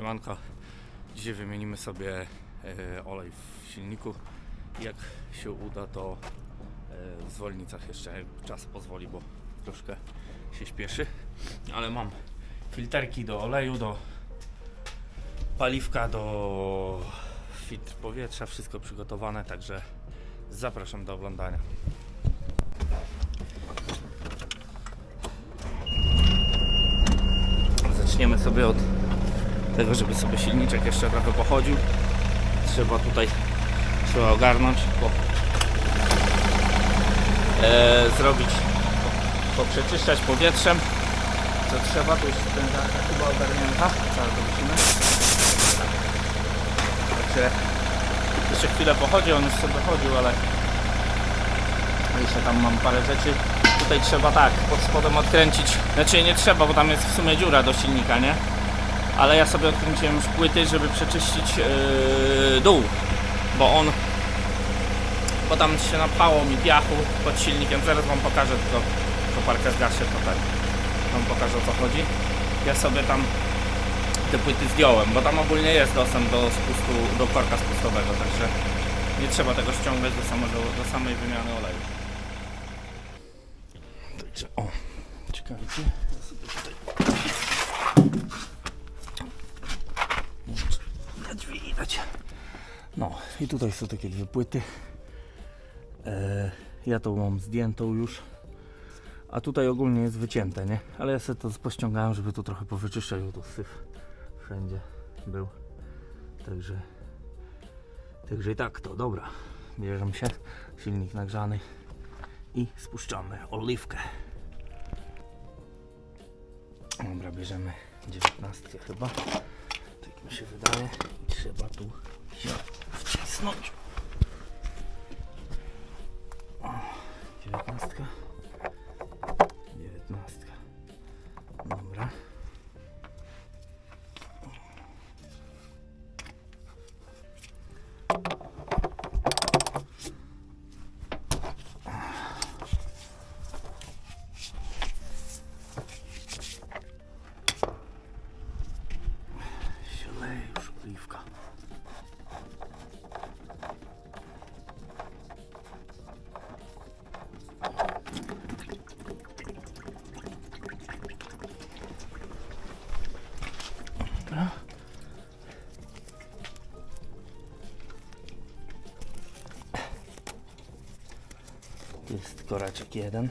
Siemanko. Dzisiaj wymienimy sobie e, olej w silniku. Jak się uda, to e, w zwolnicach jeszcze czas pozwoli, bo troszkę się śpieszy. Ale mam filterki do oleju, do paliwka, do filtr powietrza, wszystko przygotowane, także zapraszam do oglądania. Zaczniemy sobie od tego, żeby sobie silniczek jeszcze trochę pochodził. Trzeba tutaj trzeba ogarnąć, bo e, zrobić, poprzeczyszczać powietrzem. Co trzeba, to już sprężarka chyba ogarnięta. Zaraz zobaczymy. Także jeszcze chwilę pochodzi, on już sobie chodził, ale jeszcze tam mam parę rzeczy. Tutaj trzeba tak, pod spodem odkręcić. Znaczy nie trzeba, bo tam jest w sumie dziura do silnika, nie? Ale ja sobie odkręciłem już płyty, żeby przeczyścić yy, dół, bo on bo tam się napało mi piachu pod silnikiem. Zaraz wam pokażę, tylko koparkę zgaszę to tak. Wam pokażę o co chodzi. Ja sobie tam te płyty zdjąłem, bo tam ogólnie jest dostęp do spustu, do korka spustowego, także nie trzeba tego ściągać do, samego, do samej wymiany oleju. Także o, czekajcie. Ja sobie tutaj na drzwi widać. No i tutaj są takie dwie płyty. E, ja to mam zdjętą już. A tutaj ogólnie jest wycięte, nie? Ale ja sobie to pościągałem, żeby tu trochę powyczyszczać, bo tu syf wszędzie był. Także Także i tak to, dobra. Bierzemy się, silnik nagrzany i spuszczamy oliwkę. Dobra, bierzemy 19 chyba. Tak mi się wydaje. I trzeba tu się wcisnąć. 19. 19. Dobra. Tu jest koraczek jeden.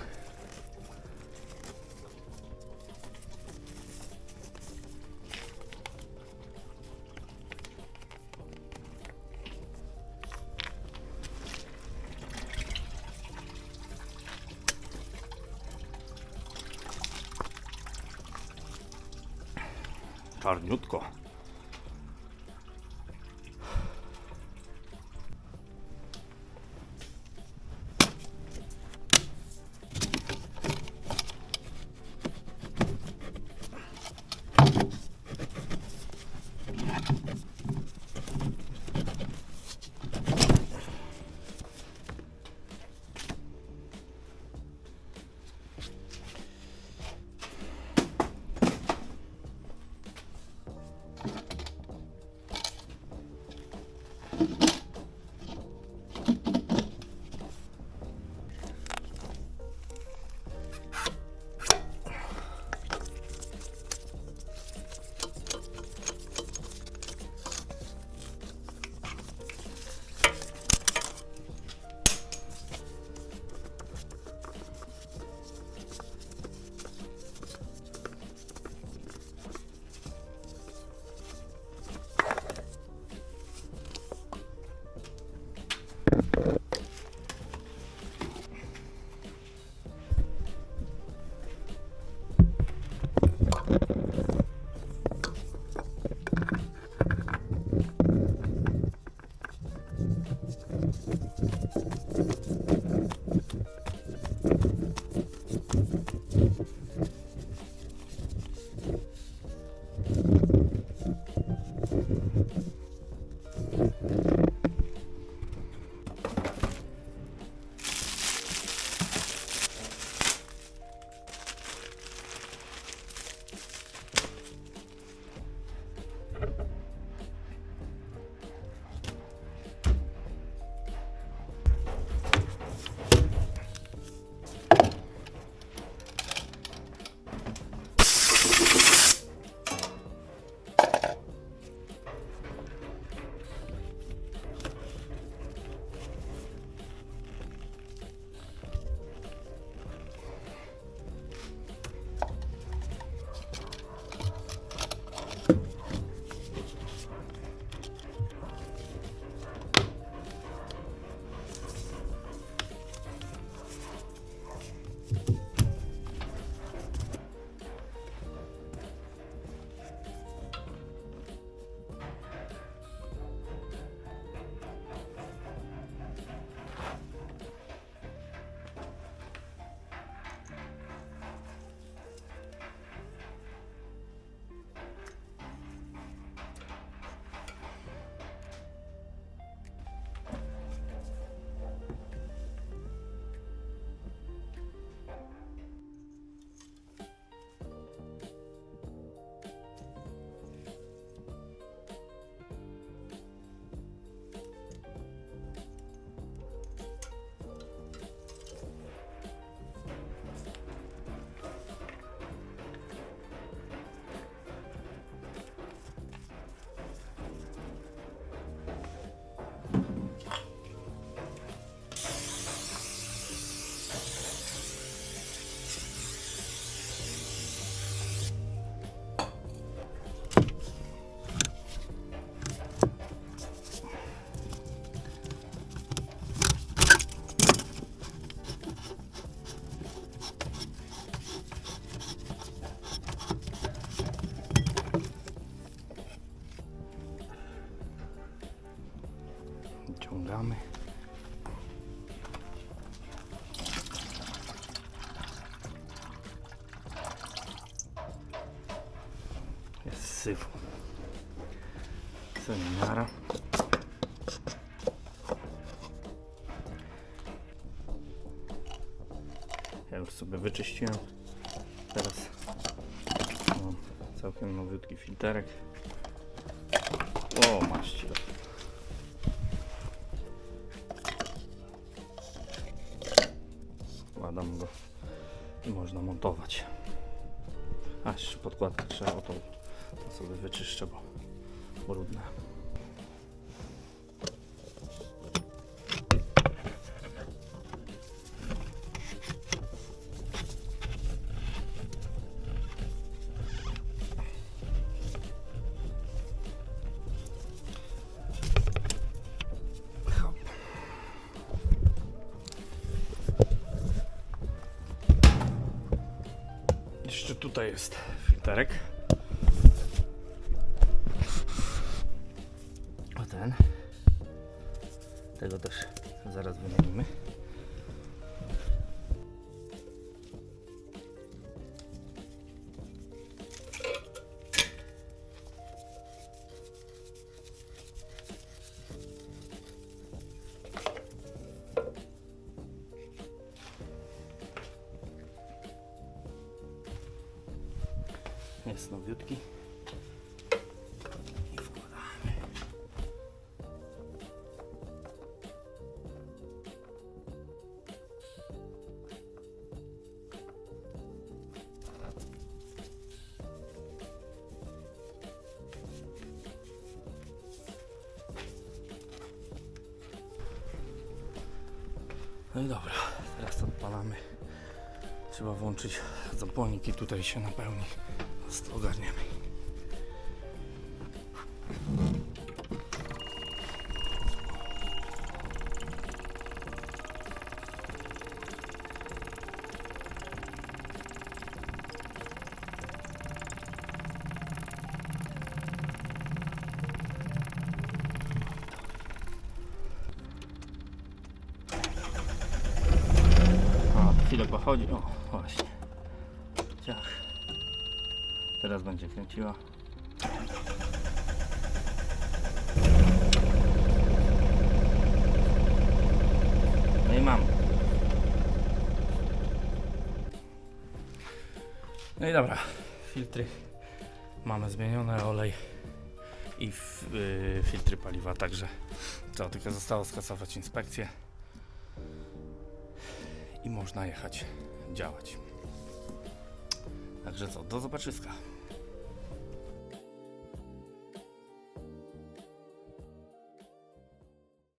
Czarniutko. Syfu. Seminara. Ja już sobie wyczyściłem. Teraz mam całkiem nowiutki filterek. O, maści. Wkładam go i można montować. A jeszcze podkładkę trzeba o to, to sobie wyczyszczę, bo brudne. Jeszcze tutaj jest filterek. Tego też zaraz wymienimy. Jest nowiutki. No i dobra, teraz odpalamy. Trzeba włączyć zapłonik i tutaj się napełni. Ogarniemy. Pochodzi. O, właśnie. Ciach. Teraz będzie kręciła. No i mam. No i dobra. Filtry mamy zmienione, olej i y, filtry paliwa, także to tylko zostało skasować inspekcję i można jechać, działać. Także co, do zobaczyska.